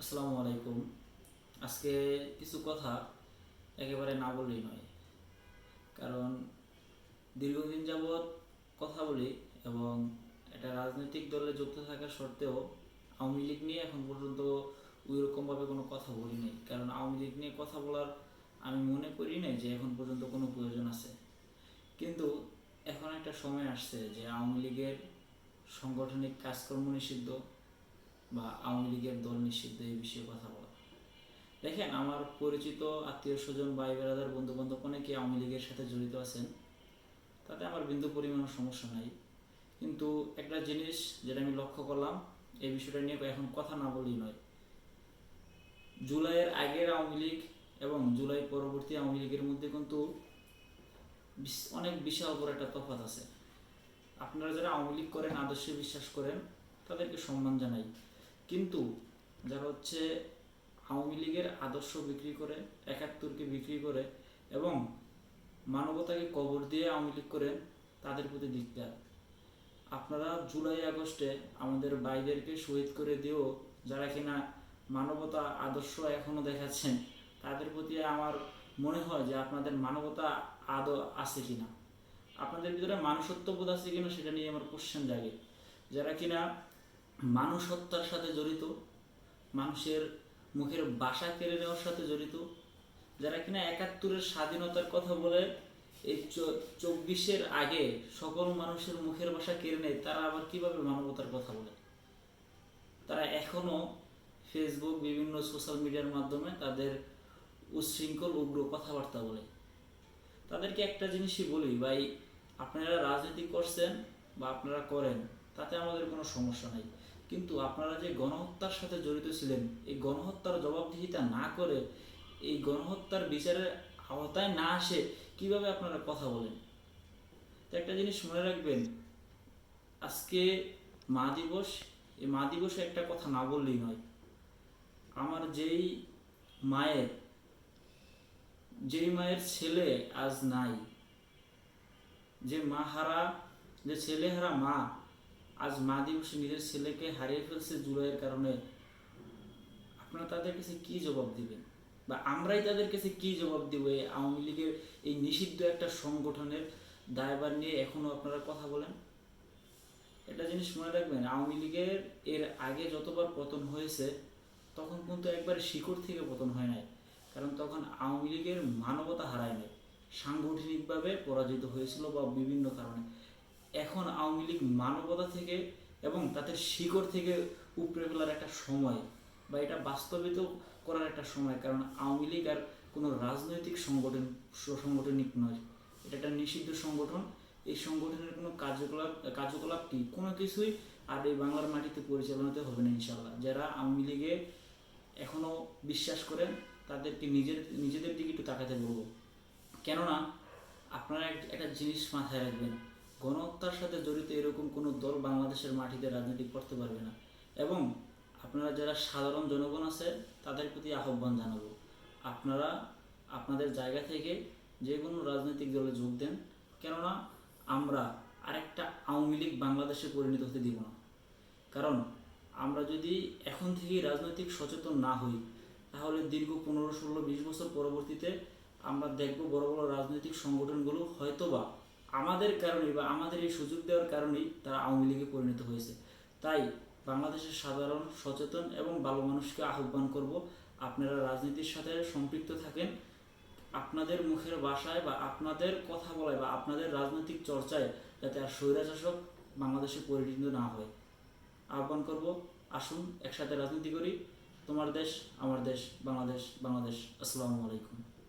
আসসালামু আলাইকুম। আজকে কিছু কথা একেবারে না বললেই নয়। কারণ দীর্ঘদিন যাবৎ কথা বলি এবং একটা রাজনৈতিক দলে যুক্ত থাকা সত্ত্বেও আওয়ামী লীগ নিয়ে এখন পর্যন্ত ওইরকমভাবে কোনো কথা বলি নাই। কারণ আওয়ামী লীগ নিয়ে কথা বলার আমি মনে করি নাই যে এখন পর্যন্ত কোনো প্রয়োজন আছে। কিন্তু এখন একটা সময় আসছে যে আওয়ামী লীগের সাংগঠনিক কাজকর্ম নিষিদ্ধ বা আওয়ামী লীগের দল নিষিদ্ধ এই বিষয়ে কথা বলা। দেখেন, আমার পরিচিত আত্মীয় স্বজন, ভাই বেড়াদার বন্ধু বান্ধব অনেকে আওয়ামী লীগের সাথে জড়িত আছেন। তাতে আমার বিন্দু পরিমাণ সমস্যা নাই। কিন্তু একটা জিনিস যেটা আমি লক্ষ্য করলাম, এই বিষয়টা নিয়ে এখন কথা না বললেই নয়। জুলাইয়ের আগের আওয়ামী লীগ এবং জুলাই পরবর্তী আওয়ামী লীগের মধ্যে কিন্তু অনেক বিশাল বড় একটা তফাৎ আছে। আপনারা যারা আওয়ামী লীগ করেন, আদর্শে বিশ্বাস করেন, তাদেরকে সম্মান জানাই। কিন্তু যারা হচ্ছে আওয়ামী লীগের আদর্শ বিক্রি করে, একাত্তরকে বিক্রি করে এবং মানবতাকে কবর দিয়ে আওয়ামী লীগ করেন তাদের প্রতি ধিক্কার আপনারা জুলাই আগস্টে আমাদের ভাইদেরকে শহীদ করে দিয়েও যারা কিনা মানবতা আদর্শ এখনও দেখাচ্ছেন, তাদের প্রতি আমার মনে হয় যে আপনাদের মানবতা আদৌ আছে কিনা। আপনাদের ভিতরে মানুষত্ববোধ আছে কিনা সেটা নিয়ে আমার কোশ্চেন জাগে। যারা কিনা মানুষ হত্যার সাথে জড়িত, মানুষের মুখের বাসা কেড়ে নেওয়ার সাথে জড়িত, যারা কিনা একাত্তরের স্বাধীনতার কথা বলে, এই চব্বিশের আগে সকল মানুষের মুখের বাসা কেড়ে নেয়, তারা আবার কীভাবে মানবতার কথা বলে? তারা এখনও ফেসবুক বিভিন্ন সোশ্যাল মিডিয়ার মাধ্যমে তাদের উচ্ছৃঙ্খল, উগ্র কথাবার্তা বলে। তাদেরকে একটা জিনিসই বলি, ভাই, আপনারা রাজনীতি করছেন বা আপনারা করেন, তাতে আমাদের কোনো সমস্যা নেই। কিন্তু আপনারা যে গণহত্যার সাথে জড়িত ছিলেন, এই গণহত্যার জবাবদিহিতা না করে, এই গণহত্যার বিচারের আওতায় না আসে কীভাবে আপনারা কথা বলেন? তো একটা জিনিস মনে রাখবেন, আজকে মা দিবস, এই মা দিবসে একটা কথা না বললেই নয়। আমার যেই মায়ের যেই মায়ের ছেলে আজ নাই, যে মা হারা, যে ছেলে হারা মা আজ মা দিবসে নিজের ছেলেকে হারিয়ে ফেলছে জুলাইয়ের কারণে। আপনারা তাদের কাছে কি জবাব দিবেন? বা আমরাই তাদের কাছে কি জবাব দিব? এই আওয়ামী লীগের এই নিষিদ্ধ একটা সংগঠনের দায়ভার নিয়ে এখনও আপনারা কথা বলেন? একটা জিনিস মনে রাখবেন, আওয়ামী লীগের এর আগে যতবার পতন হয়েছে, তখন কিন্তু একবারে শিকড় থেকে পতন হয় নাই। কারণ তখন আওয়ামী লীগের মানবতা হারায় নাই সাংগঠনিকভাবে পরাজিত হয়েছিল বা বিভিন্ন কারণে। এখন আওয়ামী লীগ মানবতা থেকে এবং তাদের শিকড় থেকে উপড়ে ফেলার একটা সময় বা এটা বাস্তবিত করার একটা সময়, কারণ আওয়ামী লীগ আর কোনো রাজনৈতিক সংগঠন সংগঠনিক নয়। এটা একটা নিষিদ্ধ সংগঠন। এই সংগঠনের কোনো কার্যকলাপ কার্যকলাপ কি কোনো কিছুই আর এই বাংলার মাটিতে পরিচালনাতে হবে না ইনশাল্লাহ যারা আওয়ামী লীগে এখনও বিশ্বাস করেন, তাদেরকে নিজের, নিজেদের দিকে একটু তাকাতে বলব। কেননা, আপনারা এক- একটা জিনিস মাথায় রাখবেন। গণহত্যার সাথে জড়িত এরকম কোনো দল বাংলাদেশের মাটিতে রাজনীতি করতে পারবে না। এবং আপনারা যারা সাধারণ জনগণ আছে তাদের প্রতি আহ্বান জানাব। আপনারা আপনাদের জায়গা থেকে যে কোনো রাজনৈতিক দলে যোগ দেন। কেননা আমরা আরেকটা আওয়ামী লীগ বাংলাদেশে পরিণত হতে দিব না। কারণ আমরা যদি এখন থেকেই রাজনৈতিক সচেতন না হই, তাহলে দীর্ঘ পনেরো, ষোলো, বিশ বছর পরবর্তীতে আমরা দেখব বড় বড় রাজনৈতিক সংগঠনগুলো হয়তোবা আমাদের কারণে বা আমাদের এই সুযোগ দেওয়ার কারণেই তারা আওয়ামী লীগে পরিণত হয়েছে। তাই বাংলাদেশের সাধারণ, সচেতন এবং ভালো মানুষকে আহ্বান করব, আপনারা রাজনীতির সাথে সম্পৃক্ত থাকেন। আপনাদের মুখের ভাষায় বা আপনাদের কথা বলায় বা আপনাদের রাজনৈতিক চর্চায় যাতে আর স্বৈরাশাসক বাংলাদেশে পরিণত না হয়। আহ্বান করব, আসুন, একসাথে রাজনীতি করি। তোমার দেশ, আমার দেশ, বাংলাদেশ বাংলাদেশ। আসসালামু আলাইকুম।